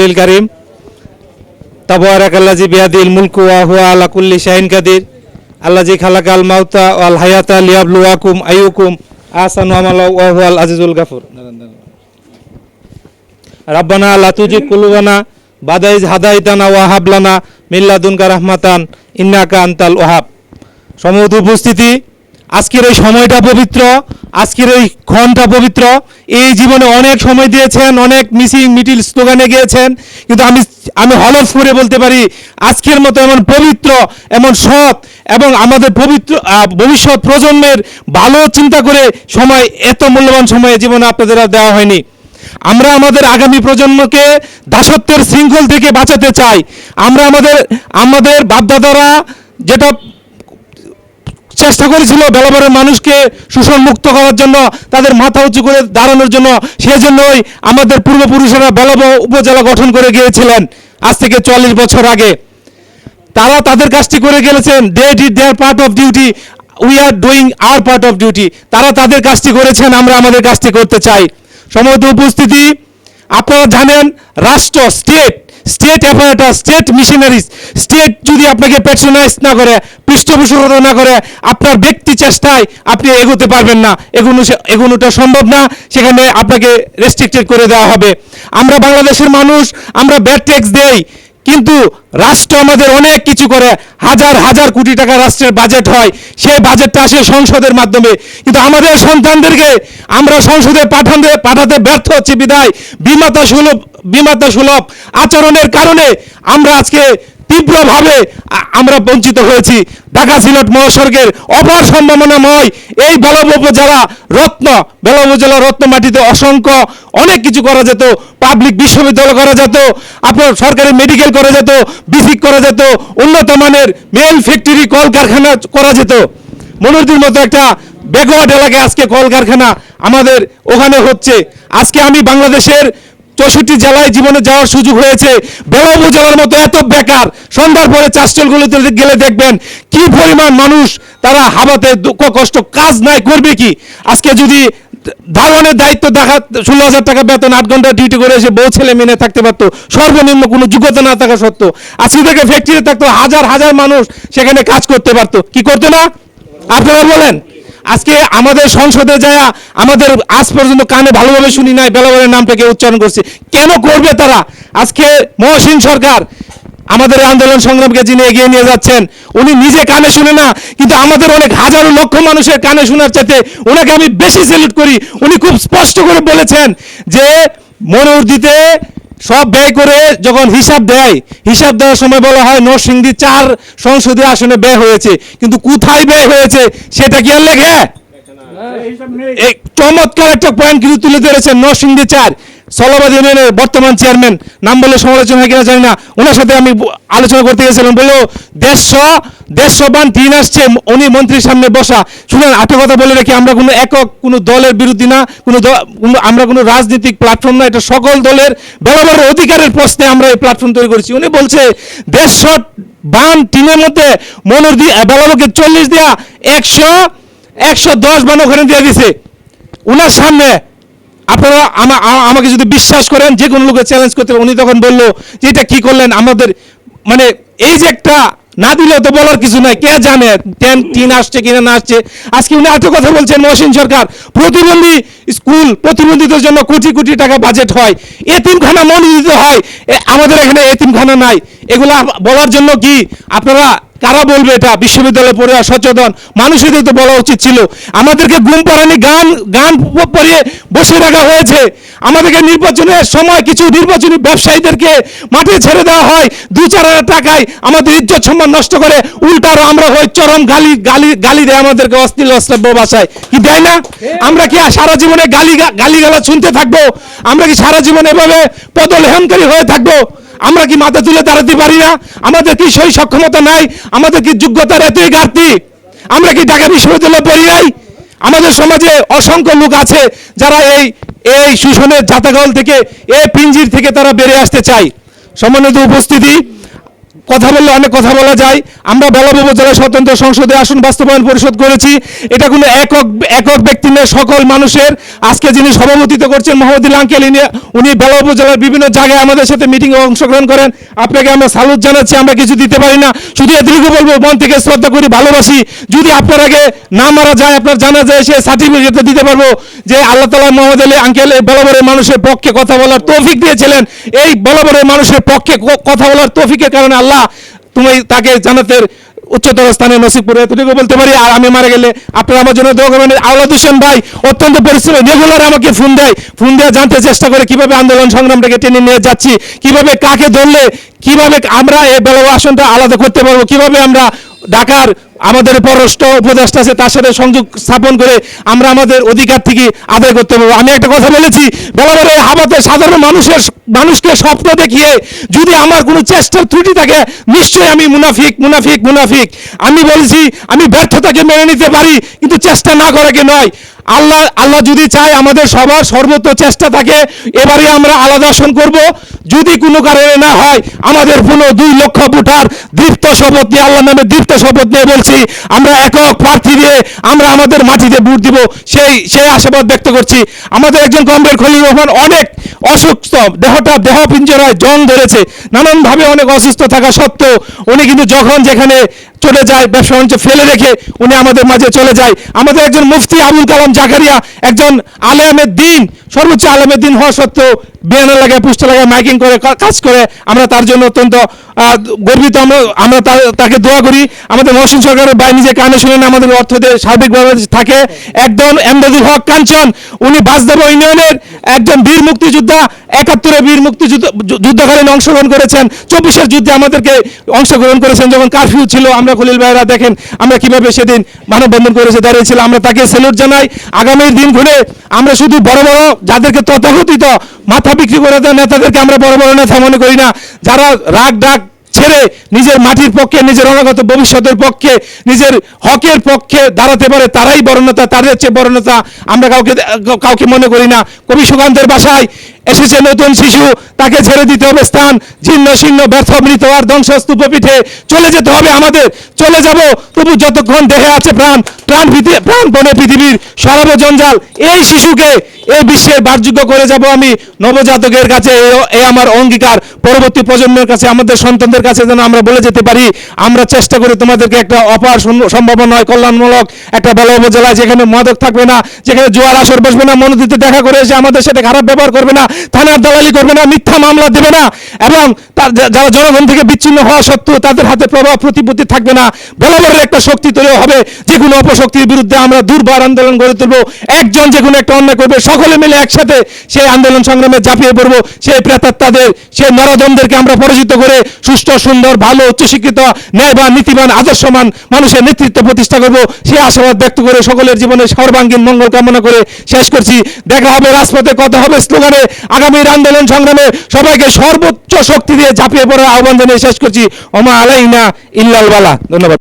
লিল কারিম তাবারাক আল্লাজি বিয়াদিল মুলকু ওয়া হুয়া আলা কাদির আল্লাজি খালাকাল মাউতা ওয়াল হায়াতা লিয়াবলুয়াকুম আইয়ুকুম আহসানু আজিজুল গাফুর। রাব্বানা কুলুবানা হাদাইতানা ইন্নাকা ওয়াহাব। উপস্থিতি আজকের এই সময়টা পবিত্র, আজকের এই ক্ষণটা পবিত্র। এই জীবনে অনেক সময় দিয়েছেন, অনেক মিসিং মিটিল স্লোগানে গিয়েছেন, কিন্তু আমি আমি হলফ করে বলতে পারি, আজকের মতো এমন পবিত্র, এমন সৎ এবং আমাদের পবিত্র ভবিষ্যৎ প্রজন্মের ভালো চিন্তা করে সময়, এত মূল্যবান সময় জীবনে আপনাদের আর দেওয়া হয়নি। আমরা আমাদের আগামী প্রজন্মকে দাসত্বের শৃঙ্খল থেকে বাঁচাতে চাই। আমরা আমাদের আমাদের বাপদাদারা যেটা চেষ্টা করেছিল বেলাবরের মানুষকে শোষণ মুক্ত করার জন্য, তাদের মাথা উঁচু করে দাঁড়ানোর জন্য। সেজন্যই আমাদের পূর্বপুরুষেরা বেলাব উপজেলা গঠন করে গিয়েছিলেন আজ থেকে চল্লিশ বছর আগে। তারা তাদের কাজটি করে গেলেছেন। They did their part of duty we are doing our part of duty তারা তাদের কাজটি করেছেন, আমরা আমাদের কাজটি করতে চাই। সমবেত উপস্থিতি, আপনারা জানেন, রাষ্ট্র state state apparatus state missionaries state যদি আপনাকে প্যাট্রোনাইজ না করে, পৃষ্ঠপোষকতা না করে, আপনার ব্যক্তি চেষ্টায় আপনি এগোতে পারবেন না। এগোনো সে- এগোনোটা সম্ভব না। সেখানে আপনাকে রেস্ট্রিক্টেড করে দেওয়া হবে। আমরা বাংলাদেশের মানুষ, আমরা ব্যাড ট্যাক্স দেই। কিন্তু রাষ্ট্র আমাদের অনেক কিছু করে। হাজার হাজার কোটি টাকা রাষ্ট্রের বাজেট হয়। সেই বাজেটটা আসে সংসদের মাধ্যমে। কিন্তু আমাদের সন্তানদেরকে আমরা সংসদে পাঠাতে পাঠাতে ব্যর্থ হচ্ছি বিদায় বিমাতা সুলভ বিমাতা সুলভ আচরণের কারণে আমরা আজকে তীব্রভাবে আমরা বঞ্চিত হয়েছি। ঢাকা সিলেট মহাসড়কের অপার সম্ভাবনাময় এই বেলব উপজেলা রত্ন, বেলব উপজেলা রত্ন মাটিতে অসংখ্য, অনেক কিছু করা যেত। পাবলিক বিশ্ববিদ্যালয় করা যেত, আপনার সরকারি মেডিকেল করা যেত, বিসিক করা যেত, উন্নত মানের মেল ফ্যাক্টরি কলকারখানা করা যেত। মনোরদির মতো একটা ব্যাকওয়ার্ড এলাকায় আজকে কলকারখানা আমাদের ওখানে হচ্ছে। আজকে আমি বাংলাদেশের চৌষট্টি জেলায় জীবনে যাওয়ার সুযোগ হয়েছে বেলা উপজেলার মতো এত বেকার। সন্ধ্যার পরে চাষচলগুলোতে গেলে দেখবেন কি পরিমাণ মানুষ তারা হাবাতে দুঃখ, কষ্ট, কাজ নাই, করবে কি? আজকে যদি ধারণের দায়িত্ব দেখা, ষোলো হাজার টাকা বেতন, আট ঘণ্টা ডিউটি করে এসে বউ ছেলে মেনে থাকতে পারতো। সর্বনিম্ন কোনো যোগ্যতা না থাকা সত্ত্বেও। আজকে থেকে ফ্যাক্টরি থাকতো হাজার হাজার মানুষ সেখানে কাজ করতে পারতো। কি করতো না? আপনারা বলেন। আজকে আমাদের সংসদে যায় আমাদের আজ পর্যন্ত কানে ভালোভাবে শুনি নাই, বেলাবরের নামটাকে উচ্চারণ করছে? কেন করবে তারা? আজকে মহসিন সরকার আমাদের আন্দোলন সংগ্রামকে যিনি এগিয়ে নিয়ে যাচ্ছেন, উনি নিজে কানে শুনে না, কিন্তু আমাদের অনেক হাজারো লক্ষ মানুষের কানে শোনার চাইতে ওনাকে আমি বেশি স্যালুট করি। উনি খুব স্পষ্ট করে বলেছেন যে মনোর দিতে সব ব্যয় করে যখন হিসাব দেয় হিসাব দেওয়ার সময় বলা হয় নরসিংদী চার সংসদীয় আসনে ব্যয় হয়েছে কিন্তু কোথায় ব্যয় হয়েছে সেটা কি আর লেখে? চমৎকার একটা পয়েন্ট কিন্তু তুলে ধরেছেন নরসিংদী চার। সলাবাদ ইউনিয়নের বর্তমান চেয়ারম্যান, নাম বলে সমালোচনা হয় কিনা জানি না। ওনার সাথে আমি আলোচনা করতে গেছিলাম। বলল দেড়শো দেড়শো বান টিন আসছে, উনি মন্ত্রীর সামনে বসা। শুনেন আটো কথা বলে রেখে, আমরা কোনো একক, কোনো দলের বিরোধী না, কোনো আমরা কোনো রাজনৈতিক প্ল্যাটফর্ম না, এটা সকল দলের বরাবর অধিকারের প্রশ্নে আমরা এই প্ল্যাটফর্ম তৈরি করেছি। উনি বলছে দেড়শো বান টিনের মধ্যে মনোর দিয়ে বেলাবকে চল্লিশ দেয়া একশো একশো দশ বান ওখানে দিয়ে দিছে। উনার সামনে আপনারা আমা- আমাকে যদি বিশ্বাস করেন, যে কোনো লোকের চ্যালেঞ্জ করতে উনি তখন বলল যে এটা কি করলেন, আমাদের মানে এই যে একটা না দিলে তো বলার কিছু নাই, কে জানে, টেন, টিন আসছে কিনা না আসছে। আজকে উনি এত কথা বলছেন, মহসিন সরকার, প্রতিবন্ধী স্কুল প্রতিবন্ধীদের জন্য কোটি কোটি টাকা বাজেট হয়, এতিমখানা মনোনীত হয় আমাদের এখানে এতিমখানা নাই। এগুলা বলার জন্য কি আপনারা কারা বলবে এটা বিশ্ববিদ্যালয়ে পড়ে সচেতন। মানুষেরই তো বলা উচিত ছিল। আমাদেরকে ঘুম পাড়ানি, গান গান প- পরিয়ে বসে রাখা হয়েছে। আমাদেরকে নির্বাচনের সময় কিছু নির্বাচনী ব্যবসায়ীদেরকে মাঠে ছেড়ে দেওয়া হয়। দু চার হাজার টাকায় আমাদের ইজ্জত সম্মান নষ্ট করে উল্টারও আমরা হই চরম গালি গালি গালি দেয় আমাদেরকে অশ্লীল, অশ্রাব্য ভাষায়। কি দেয় না? আমরা কি সারা জীবনে গালি গালি গালা শুনতে থাকব? আমরা কি সারা জীবন এভাবে পদলেহনকারী হয়ে থাকব? আমরা কি মাথা তুলে দাঁড়াতে পারি না? আমাদের কি সেই সক্ষমতা নাই? আমাদের কি যোগ্যতার এতই ঘাটতি? আমরা কি ঢাকা বিশ্ববিদ্যালয়ে পড়ি নাই? আমাদের সমাজে অসংখ্য লোক আছে যারা এই এই শোষণের জাতাগল থেকে, এই পিঞ্জির থেকে তারা বেরিয়ে আসতে চায়। সম্মানিত উপস্থিতি কথা বললে অনেক কথা বলা যায়। আমরা বেলাব উপজেলা স্বতন্ত্র সংসদে আসন, বাস্তবায়ন পরিষদ করেছি। এটা কোনো একক একক ব্যক্তি নয়, সকল মানুষের। আজকে যিনি সভাপতিত্ব করছেন মোহাম্মদুল আঙ্কেল উনি বেলা উপজেলার বিভিন্ন জায়গায় আমাদের সাথে মিটিংয়ে অংশগ্রহণ করেন। আপনাকে আমরা সালুট জানাচ্ছি, আমরা কিছু দিতে পারি না। শুধু এটুকু বলব, মন থেকে শ্রদ্ধা করি, ভালোবাসি। যদি আপনার আগে না মারা যায়, আপনার জানা যায়, সে সার্টিফিকেট দিতে পারব যে আল্লাহ তালা মোহাম্মদ আলী, আঙ্কেল, এই বলবরের মানুষের পক্ষে কথা বলার তৌফিক দিয়েছিলেন। এই বলবরের মানুষের পক্ষে কথা বলার তৌফিকের কারণে আল্লাহ তুমি তাকে জানাতের উচ্চতর স্থানে নসিব করে এতটুকু বলতে পারি। আর আমি মারা গেলে আপনারা আমার জন্য দোয়া করবেন। আওলাদ হোসেন ভাই, অত্যন্ত পরিশ্রম রেগুলার আমাকে ফোন দেয়। ফোন দিয়ে জানতে চেষ্টা করে কীভাবে আন্দোলন সংগ্রামটাকে টেনে নিয়ে যাচ্ছি, কীভাবে কাকে ধরলে, কীভাবে আমরা এই বেলা আসনটা আলাদা করতে পারব, কীভাবে আমরা ঢাকার আমাদের পররাষ্ট্র উপদেষ্টা আছে, তার সাথে সংযোগ স্থাপন করে আমরা আমাদের অধিকার থেকে আদায় করতে পারব। আমি একটা কথা বলেছি বরাবর এই হাবাতে সাধারণ মানুষের মানুষকে স্বপ্ন দেখিয়ে যদি আমার কোনো চেষ্টার ত্রুটি থাকে, নিশ্চয়ই আমি মুনাফিক মুনাফিক মুনাফিক। আমি বলছি, আমি ব্যর্থতাকে মেনে নিতে পারি, কিন্তু চেষ্টা না করাকে নয়। আল্লাহ আল্লাহ যদি চায় আমাদের সবার সর্বোচ্চ চেষ্টা থাকে, এবারে আমরা আলাদা আসন করব। যদি কোনো কারণে না হয়, আমাদের পুরো দুই লক্ষ ভোটার দীপ্ত শপথ নিয়ে আল্লাহ নামে দীপ্ত শপথ নিয়ে বলছি আমরা একক প্রার্থী দিয়ে আমরা আমাদের মাটিতে ভোট দিব, সেই সেই আশাবাদ ব্যক্ত করছি। আমাদের একজন কমরেড খলিল রহমান অনেক অসুস্থ, দেহটা দেহ পিঞ্জরায় জং ধরেছে, নানানভাবে অনেক অসুস্থ থাকা সত্ত্বেও উনি কিন্তু যখন যেখানে চলে যায়, ব্যবসা বাণিজ্য ফেলে রেখে উনি আমাদের মাঝে চলে যায়। আমাদের একজন মুফতি আবুল কালাম জাকারিয়া একজন আলেমের দিন, সর্বোচ্চ আলেমের দিন হওয়া সত্ত্বেও বিয়ানা লাগায় পুষ্ট লাগায়, মাইকিং করে কাজ করে, আমরা তার জন্য অত্যন্ত গর্বিত। আমরা আমরা তাকে দোয়া করি, আমাদের মহসিন সরকারের বাই নিজে কানে শুনে না আমাদের অর্থ দিয়ে সার্বিকভাবে থাকে। একজন এমদাদুল হক কাঞ্চন, উনি বাসদেব ইউনিয়নের একজন বীর মুক্তিযোদ্ধা একাত্তরে বীর মুক্তিযুদ্ধ যুদ্ধকালীন অংশগ্রহণ করেছেন। চব্বিশের যুদ্ধে আমাদেরকে অংশগ্রহণ করেছেন, যখন কারফিউ ছিল, আমরা খলিল ভাইরা দেখেন, আমরা কীভাবে সেদিন মানববন্ধন করেছে দাঁড়িয়েছিলাম আমরা তাকে স্যালুট জানাই। আগামীর দিনগুলো আমরা শুধু বড় বড় যাদেরকে তথাকথিত মাথা বিক্রি করে দেওয়া নেতাদেরকে আমরা বড় বড় নেতা মনে করি না, যারা রাগ, ডাক ছেড়ে নিজের মাটির পক্ষে, নিজের অনাগত ভবিষ্যতের পক্ষে, নিজের হকের পক্ষে দাঁড়াতে পারে, তারাই বড় নেতা তাদের চেয়ে বড় নেতা আমরা কাউকে কাউকে মনে করি না। কবি সুকান্তের বাসায় এসেছে নতুন শিশু, তাকে ছেড়ে দিতে হবে স্থান। ছিন্ন ছিন্ন, ব্যর্থ, মৃত আর ধ্বংসস্তূপ পিঠে চলে যেতে হবে আমাদের। চলে যাব, তবু যতক্ষণ দেহে আছে প্রাণ প্রাণ প্রাণ বনে পৃথিবীর সরব জঞ্জাল। এই শিশুকে, এই বিশ্বের বারযোগ্য করে যাব আমি। নবজাতকের কাছে এ- এ আমার অঙ্গীকার। পরবর্তী প্রজন্মের কাছে, আমাদের সন্তানদের কাছে যেন আমরা বলে যেতে পারি, আমরা চেষ্টা করি তোমাদেরকে একটা অপার সম- সম্ভাবনায় কল্যাণমূলক একটা বলা উপজেলায় যেখানে মাদক থাকবে না, যেখানে জোয়ার আসর বসবে না মনোদিতে দেখা করে এসে আমাদের সাথে খারাপ ব্যবহার করবে না, থানার দালালি করবে না, মিথ্যা মামলা দেবে না এবং তার যারা জনগণ থেকে বিচ্ছিন্ন হওয়া সত্ত্বেও তাদের হাতে প্রভাব প্রতিপত্তি থাকবে না বরাবরের একটা শক্তি তৈরি হবে, যে কোনো অপশক্তির বিরুদ্ধে আমরা দুর্বার আন্দোলন গড়ে তুলবো, একজন যে কোনো একটা অন্যায় করবে, সকলে মিলে একসাথে সেই আন্দোলন সংগ্রামে ঝাঁপিয়ে পড়ব, সেই প্রেতাত্মাদের, সেই নরদমদেরকে আমরা পরাজিত করে সুষ্ঠু সুন্দর, ভালো, উচ্চশিক্ষিত, ন্যায়বান, নীতিবান আদর্শমান মানুষের নেতৃত্ব প্রতিষ্ঠা করব। সে আশাবাদ ব্যক্ত করে সকলের জীবনে সর্বাঙ্গীন মঙ্গল কামনা করে শেষ করছি। দেখা হবে রাজপথে কত হবে স্লোগানে। আগামীর আন্দোলন সংগ্রামে সবাইকে সর্বোচ্চ শক্তি দিয়ে ঝাঁপিয়ে পড়ার আহ্বান জানিয়ে শেষ করছি। ওমা আলাইনা ইল্লাল বালা। ধন্যবাদ।